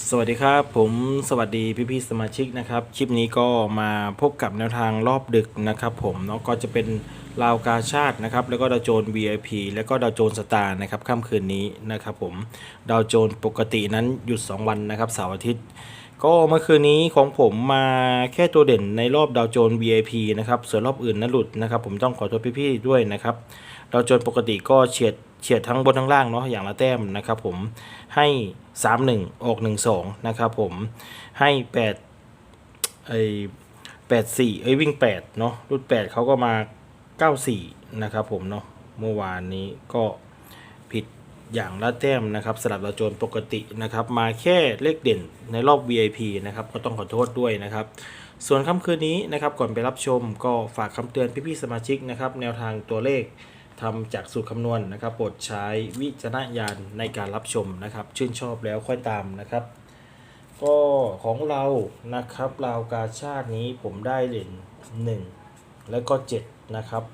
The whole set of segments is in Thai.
สวัสดีครับผมสวัสดีพี่ๆสมาชิกนะครับคลิปนี้ก็มาพบกับแนวทางรอบดึกนะครับผมเนาะก็จะเป็นลาวกาชาตินะครับแล้วก็ดาวโจน VIP แล้วก็ดาวโจนสตาร์นะครับค่ำคืนนี้นะครับผมดาวโจนปกตินั้นหยุด 2 วันนะครับเสาร์อาทิตย์ ก็เมื่อคืนนี้ของผมมาแค่ตัวเด่นในรอบดาวโจน VIP นะครับส่วนรอบอื่นนั้นหลุดนะครับผมต้องขอโทษพี่ๆด้วยนะครับดาวโจนปกติก็เฉียด เฉียดทั้งบนทั้งล่างเนาะอย่างละแต้มนะครับผมให้ 3 1 ออก 1 2 นะครับผมให้8ไอ้8 4 เอ้ยวิ่ง 8 เนาะรุ่น 8เขาก็มา 9 4 นะครับผมเนาะเมื่อวานนี้ก็ผิดอย่างละแต้มนะครับสลับดาวโจนปกตินะครับ มาแค่เลขเด่นในรอบ VIP นะครับก็ต้องขอโทษด้วยนะครับ ส่วนค่ำคืนนี้นะครับก่อนไปรับชมก็ฝากคำเตือนพี่ๆสมาชิกนะครับ แนวทางตัวเลข ทำจากสูตรคำนวณนะครับโปรดใช้วิจารณญาณในการรับชมนะครับ ชื่นชอบแล้วค่อยตามนะครับ ก็ของเรานะครับราวกาชาตินี้ผมได้เหรียญ1แล้วก็7นะครับ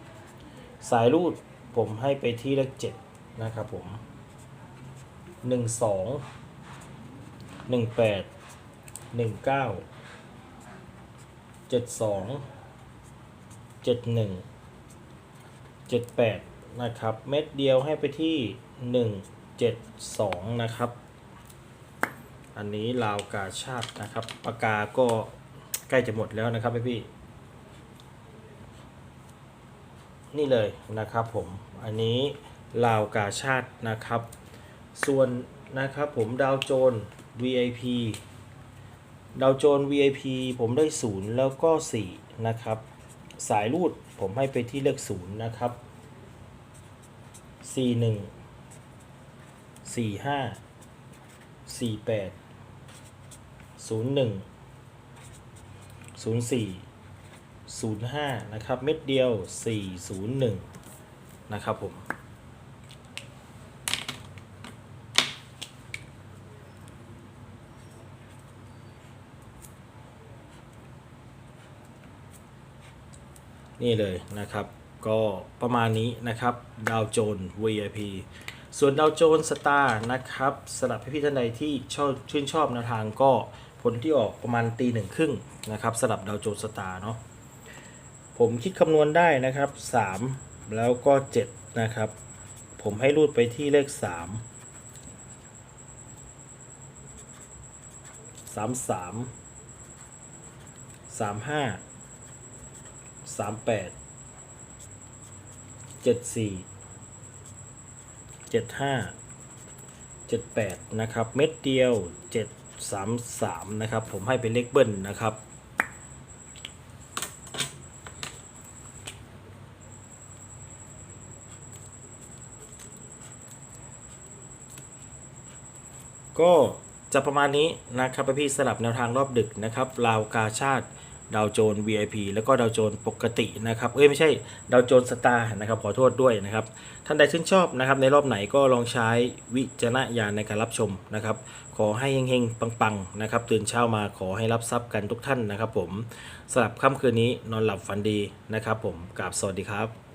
สายรูดผมให้ไปที่เลข7นะครับผม1 2 1 8 1 9 7 2 7 1 7 8น นะครับ เม็ดเดียวให้ไปที่ 1 7 2 นะครับ อันนี้ลาวกาชาตินะครับปากกาก็ใกล้จะหมดแล้วนะครับพี่พี่นี่เลยนะครับผมอันนี้ลาวกาชาตินะครับ ส่วนนะครับผมดาวโจน VIP ดาวโจน VIP ผมได้ 0 แล้วก็ 4 นะครับ สายรูดผมให้ไปที่เลข0นะครับ สี่หนึ่งสี่ห้าสี่แปดศูนย์หนึ่งศูนย์สี่ศูนย์ห้านะครับ เม็ดเดียวสี่ศูนย์หนึ่งนะครับผมนี่เลยนะครับ ก็ประมาณนี้นะครับดาวโจน VIP ส่วนดาวโจนสตาร์นะครับสำหรับพี่ๆท่านใดที่ชอบชื่นชอบแนวทางก็ผลที่ออกประมาณตีหนึ่งครึ่งนะครับสำหรับดาวโจนสตาร์เนาะผมคิดคำนวณได้นะครับ 3 แล้วก็ 7 นะครับ ผมให้รูดไปที่เลข 3 3 3 3 5สามแปด จ็ดสี่เจ็ดห้าเจ็ดแปดนะครับ เม็ดเดียวเจ็ดสามสามนะครับ ผมให้เป็นเลขเบิ้ลนะครับก็จะประมาณนี้นะครับพี่สลับแนวทางรอบดึกนะครับลาวกาชาติ ดาวโจน VIP แล้วก็ดาวโจนปกตินะครับเอ้ยไม่ใช่ดาวโจนสตาร์นะครับขอโทษด้วยนะครับท่านใดชื่นชอบนะครับในรอบไหนก็ลองใช้วิจารณญาณในการรับชมนะครับขอให้เฮงๆปังๆนะครับตื่นเช้ามาขอให้รับทรัพย์กันทุกท่านนะครับผมสำหรับค่ำคืนนี้นอนหลับฝันดีนะครับผมกราบสวัสดีครับ